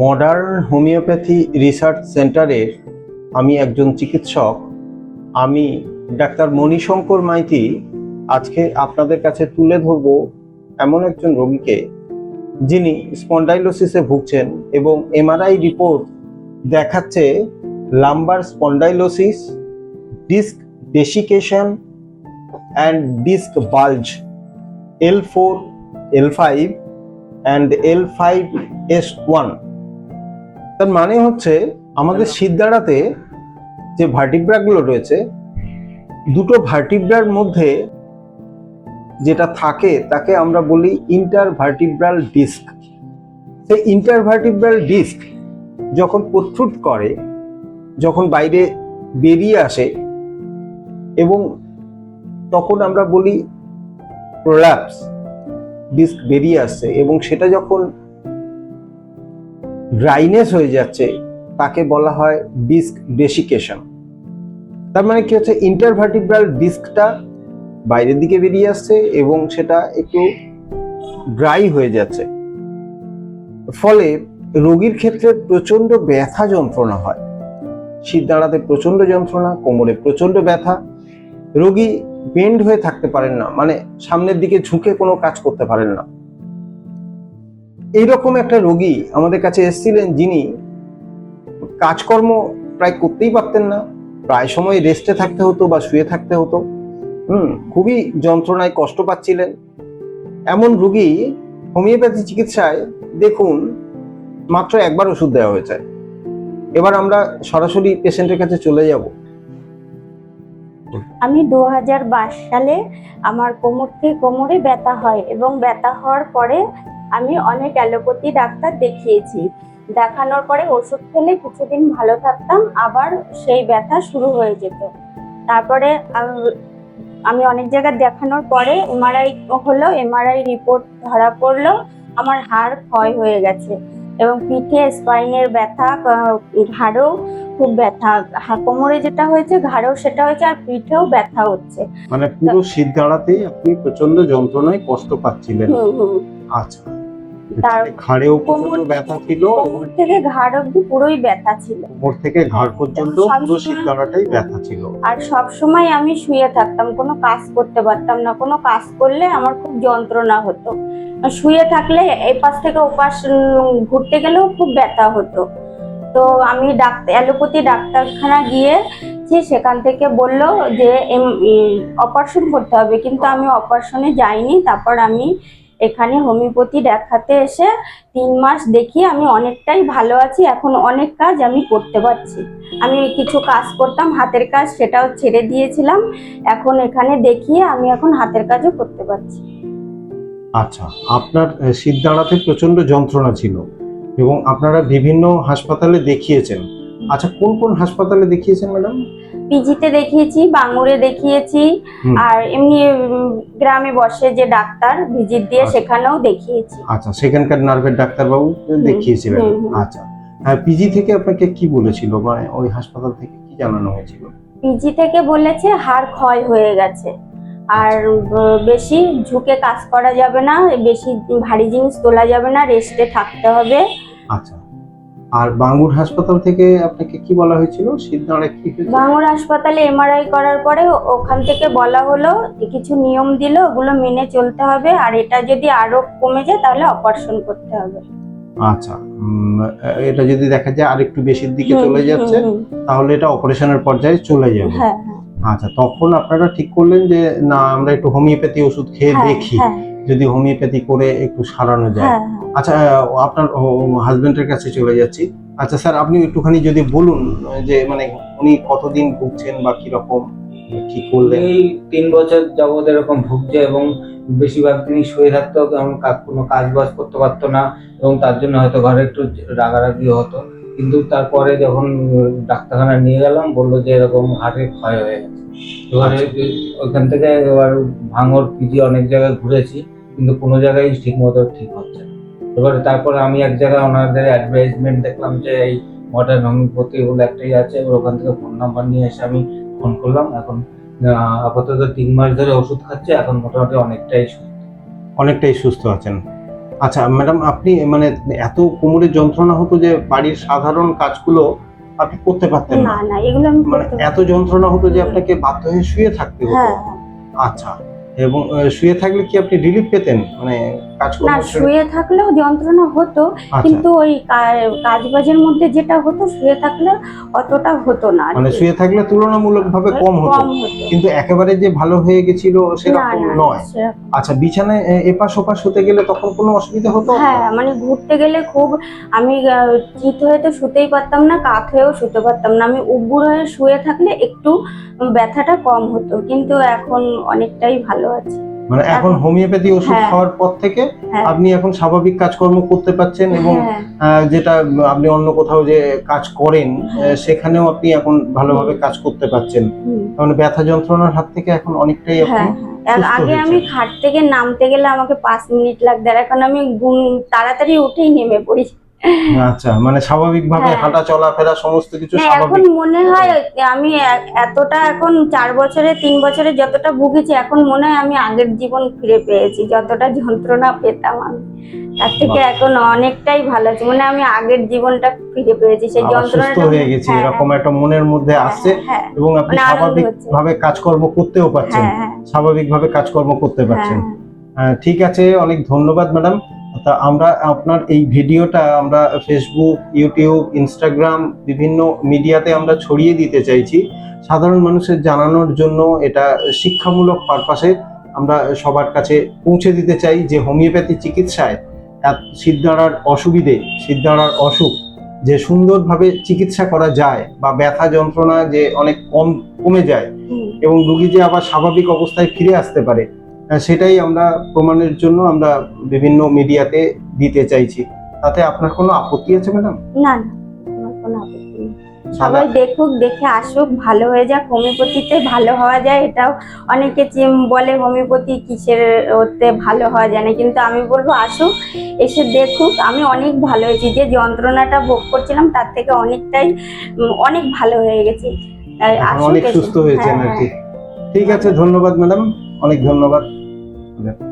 Modern homeopathy research সেন্টারের আমি একজন চিকিৎসক, আমি ডাক্তার মণিশঙ্কর মাইতি আজকে আপনাদের কাছে তুলে ধরব এমন একজন রোগীকে যিনি স্পন্ডাইলোসিসে ভুগছেন এবং এমআরআই রিপোর্ট দেখাচ্ছে lumbar spondylosis, disc desiccation, and disc bulge, L four, L five, and L five S one. তার মানে হচ্ছে আমাদের সিদ্ধারাতে যে ভার্টিব্রাগুলো রয়েছে দুটো ভার্টিব্রার মধ্যে যেটা থাকে তাকে আমরা বলি ইন্টার ভার্টিব্রাল ডিস্ক সেই ইন্টার ভার্টিব্রাল ডিস্ক যখন প্রথ্রুট করে যখন বাইরে বেরিয়ে আসে এবং তখন আমরা বলি প্রোল্যাপস ডিস্ক বেরিয়ে আসছে এবং সেটা যখন ড্রাইনেস হয়ে যাচ্ছে, তাকে বলা হয় ডিস্ক ডেসিকেশন তার মানে কি হচ্ছে? ইন্টারভার্টিব্রাল ডিস্কটা বাইরের দিকে বেরিয়ে আসছে এবং সেটা একটু ড্রাই হয়ে যাচ্ছে। ফলে রোগীর ক্ষেত্রে প্রচণ্ড ব্যথা যন্ত্রণা হয়। শীত দাঁড়াতে প্রচণ্ড যন্ত্রণা, কোমরে প্রচণ্ড ব্যথা। রোগী বেন্ড হয়ে থাকতে পারেন না মানে সামনের দিকে ঝুঁকে কোনো কাজ করতে পারেন না। এইরকম একটা রোগী আমাদের কাছে এসেছিলেন যিনি কাজকর্ম প্রায় করতেই পারতেন না। প্রায় সময় রেস্টে থাকতে হতো বা শুয়ে থাকতে হতো। হুম, খুবই যন্ত্রণায় কষ্ট পাচ্ছিলেন। এমন রুগী হোমিওপ্যাথি চিকিৎসায় দেখুন, মাত্র একবার ওষুধ দেওয়া হয়েছে। এবার আমরা সরাসরি পেশেন্টের কাছে চলে যাব। আমি দু হাজার বাইশ সালে আমার কোমর থেকে কোমরে ব্যথা হয় এবং ব্যথা হওয়ার পরে আমি অনেক অ্যালোপ্যাথি ডাক্তার দেখিয়েছি। দেখানোর পরে ওষুধ খেলে কিছুদিন ভালো থাকতাম আবার সেই ব্যথা শুরু হয়ে যেত। তারপরে আমি অনেক জায়গায় দেখানোর পরে এমআরআই হলো এমআরআই রিপোর্ট ধরা পড়ল আমার হাড় ক্ষয় হয়ে গেছে এবং পিঠে স্পাইনের ব্যথা ঘাড়েও খুব ব্যথা। হা- কোমরে যেটা হয়েছে ঘাড়েও সেটা হয়েছে আর পিঠেও ব্যথা হচ্ছে। মানে পুরো শীত দাঁড়াতেই আপনি প্রচণ্ড যন্ত্রণায় কষ্ট পাচ্ছিলেন। আচ্ছা। তার- ঘাড়েও প্রচণ্ড ব্যথা ছিল কোমর থেকে ঘাড় অব্দি পুরোই ব্যথা ছিল। কোমর থেকে ঘাড় পর্যন্ত পুরো সময়- শীত দাঁড়াটাই ব্যথা ছিল। আর সব সময় আমি শুয়ে থাকতাম কোনো কাজ করতে পারতাম না। কোনো কাজ করলে আমার খুব যন্ত্রণা হতো। শুয়ে থাকলে এই পাশ থেকে ওপাশ ঘুরতে গেলেও খুব ব্যথা হতো। তো আমি ডাক্তার অ্যালোপ্যাথি ডাক্তারখানা গিয়ে যে সেখান থেকে বলল যে অপারেশন করতে হবে। কিন্তু আমি অপারেশনে যাইনি। তারপর আমি এখানে হোমিওপ্যাথি দেখাতে এসে তিন মাস দেখিয়ে আমি অনেকটাই ভালো আছি, এখন অনেক কাজ আমি করতে পারছি। আমি কিছু কাজ করতাম, হাতের কাজ সেটাও ছেড়ে দিয়েছিলাম, এখন এখানে দেখিয়ে আমি এখন হাতের কাজও করতে পারছি। আচ্ছা আপনার শীত দাঁড়াতে প্রচণ্ড যন্ত্রণা ছিল এবং আপনারা বিভিন্ন হাসপাতালে দেখিয়েছেন। আচ্ছা কোন কোন হাসপাতালে দেখিয়েছেন ম্যাডাম? পিজিতে দেখিয়েছি বাঙুরে দেখিয়েছি আর এমনি গ্রামে বসে যে ডাক্তার ভিজিট দিয়ে আচ্ছা। সেখানেও দেখিয়েছি। আচ্ছা সেখানকার নার্ভের ডাক্তারবাবু দেখিয়েছিলেন। আচ্ছা। পিজি থেকে আপনাকে কি বলেছিল? মানে ওই হাসপাতাল থেকে কি জানানো হয়েছিল? পিজি থেকে বলেছে হাড় ক্ষয় হয়ে গেছে। আর বেশি ঝুঁকে কাজ করা যাবে না বেশি ভারী জিনিস তোলা যাবে না রেস্টে থাকতে হবে। আচ্ছা। আর বাঙ্গুর হাসপাতাল থেকে আপনাকে কি বলা হয়েছিল? দাঁড়ায় কি? ভাঙড় হাসপাতালে এমআরআই করার পরে ওখান থেকে বলা হলো কিছু নিয়ম দিল ওগুলো মেনে চলতে হবে আর এটা যদি আরও কমে যায় তাহলে অপারেশন করতে হবে। আচ্ছা এটা যদি দেখা যায় আরেকটু বেশির দিকে চলে যাচ্ছে তাহলে এটা অপারেশনের পর্যায়ে চলে যাবে। হ্যাঁ হ্যাঁ, আচ্ছা তখন আপনারা ঠিক করলেন যে না আমরা একটু হোমিওপ্যাথি ওষুধ খেয়ে হ্যাঁ, দেখি। যদি হোমিওপ্যাথি করে একটু সারানো যায়। হ্যাঁ, হ্যাঁ। আচ্ছা আপনার হাজবেন্ডের কাছে চলে যাচ্ছি। আচ্ছা স্যার আপনি একটুখানি যদি বলুন যে মানে উনি কতদিন ভুগছেন বা কীরকম কি করলেন? এই তিন বছর যাবৎ এরকম ভুগছে এবং বেশিরভাগ দিনই শুয়ে থাকতো কারণ কোনো কাজ বাজ করতে পারতো না এবং তার জন্য হয়তো ঘরে একটু রাগারাগি হতো। কিন্তু তারপরে যখন ডাক্তারখানা নিয়ে গেলাম বলল যে এরকম হাড়ে ক্ষয় হয়ে গেছে। এবারে আচ্ছা। ওইখান থেকে এবার ভাঙর পিজি অনেক জায়গায় ঘুরেছি। কিন্তু কোনো জায়গায় ঠিক মতো ঠিক হচ্ছে না। এবারে তারপরে আমি এক জায়গায় ওনাদের অ্যাডভার্টাইজমেন্ট দেখলাম যে এই মডার্ন হোমিওপ্যাথি বলে একটাই আছে এবার ওখান থেকে ফোন নাম্বার নিয়ে এসে আমি ফোন করলাম। এখন আপাতত তিন মাস ধরে ওষুধ খাচ্ছে এখন মোটামুটি অনেকটাই সুস্থ। অনেকটাই সুস্থ আছেন। আচ্ছা ম্যাডাম আপনি মানে এত কোমরের যন্ত্রণা হতো যে বাড়ির সাধারণ কাজগুলো আপনি করতে পারতেন না? না না এগুলো আমি মানে করতে এত যন্ত্রণা হতো যে আপনাকে বাধ্য হয়ে শুয়ে থাকতে হতো? হ্যাঁ। আচ্ছা। এবং শুয়ে থাকলে কি আপনি রিলিফ পেতেন? মানে না শুয়ে থাকলেও যন্ত্রণা হতো আচ্ছা। কিন্তু ওই কাজ বাজের মধ্যে যেটা হতো শুয়ে থাকলে অতটা হতো না মানে শুয়ে থাকলে তুলনামূলক ভাবে কম হতো। কিন্তু একেবারে যে ভালো হয়ে গেছিল সেরকম নয়। আচ্ছা বিছানায় এপাশ ওপাশ হতে গেলে তখন কোনো অসুবিধা হতো? হ্যাঁ মানে ঘুরতে গেলে খুব আমি চিত হয়ে তো শুতেই পারতাম না কাত হয়েও শুতে পারতাম না। আমি উব্বুর হয়ে শুয়ে থাকলে একটু ব্যথাটা কম হতো কিন্তু এখন অনেকটাই ভালো আছে। মানে এখন এখন- হোমিওপ্যাথি ওষুধ হ্যাঁ। খাওয়ার পর থেকে হ্যাঁ। আপনি এখন স্বাভাবিক কাজকর্ম করতে পারছেন এবং হ্যাঁ যেটা আপনি অন্য কোথাও যে কাজ করেন হ্যাঁ। সেখানেও আপনি এখন ভালোভাবে কাজ করতে পারছেন হুম। মানে ব্যথা যন্ত্রণার হাত থেকে এখন অনেকটাই আপনি হ্যাঁ হ্যাঁ। আগে। আমি খাট থেকে নামতে গেলে আমাকে পাঁচ মিনিট লাগতো এখন আমি তাড়াতাড়ি উঠেই নেমে পড়ি আচ্ছা মানে স্বাভাবিকভাবে হ্যাঁ। হাঁটা চলাফেরা সমস্ত কিছু এখন মনে হয় আমি এতটা এখন চার বছরে তিন বছরে যতটা ভুগেছি এখন মনে হয় আমি আগের জীবন ফিরে পেয়েছি যতটা যন্ত্রণা পেতাম আমি। তার থেকে এখন অনেকটাই ভালো আছে। মানে আমি আগের জীবনটা ফিরে পেয়েছি সেই যন্ত্রণাটা হয়ে গেছে হ্যাঁ, এরকম একটা মনের মধ্যে হ্যাঁ, আসছে হ্যাঁ এবং আপনি মানে আনন্দ স্বাভাবিক ভাবে কাজকর্ম করতেও পারছেন হ্যাঁ। হ্যাঁ স্বাভাবিকভাবে কাজকর্ম করতে পারছেন। হ্যাঁ। ঠিক আছে অনেক ধন্যবাদ ম্যাডাম। তা আমরা আপনার এই ভিডিওটা আমরা ফেসবুক ইউটিউব ইনস্টাগ্রাম বিভিন্ন মিডিয়াতে আমরা ছড়িয়ে দিতে চাইছি। সাধারণ মানুষের জানানোর জন্য এটা শিক্ষামূলক পারপাসে আমরা সবার কাছে পৌঁছে দিতে চাই যে হোমিওপ্যাথি চিকিৎসায় সিদ্ধারার অসুবিধে সিদ্ধারার অসুখ যে সুন্দরভাবে চিকিৎসা করা যায় বা ব্যথা যন্ত্রণা যে অনেক কম কমে যায় এবং রোগী যে আবার স্বাভাবিক অবস্থায় ফিরে আসতে পারে সেটাই আমরা প্রমাণের জন্য আমরা বিভিন্ন মিডিয়াতে দিতে চাইছি। তাতে আপনার কোনো আপত্তি আছে ম্যাডাম? না না আমার কোনো আপত্তি নেই। সবাই দেখুক দেখে আসুক ভালো হয়ে যাক হোমিওপ্যাথিতে ভালো হওয়া যায় এটাও অনেকে চিম- বলে হোমিওপ্যাথি কিসের ওতে ভালো হওয়া যায় না কিন্তু আমি বলব আসুক এসে দেখুক আমি অনেক ভালো হয়েছি যে যন্ত্রণাটা ভোগ করছিলাম তার থেকে অনেকটাই অনেক ভালো হয়ে গেছি। অনেক সুস্থ হয়েছেন হ্যাঁ, আর কি। ঠিক আছে ধন্যবাদ ম্যাডাম অনেক ধন্যবাদ। پورا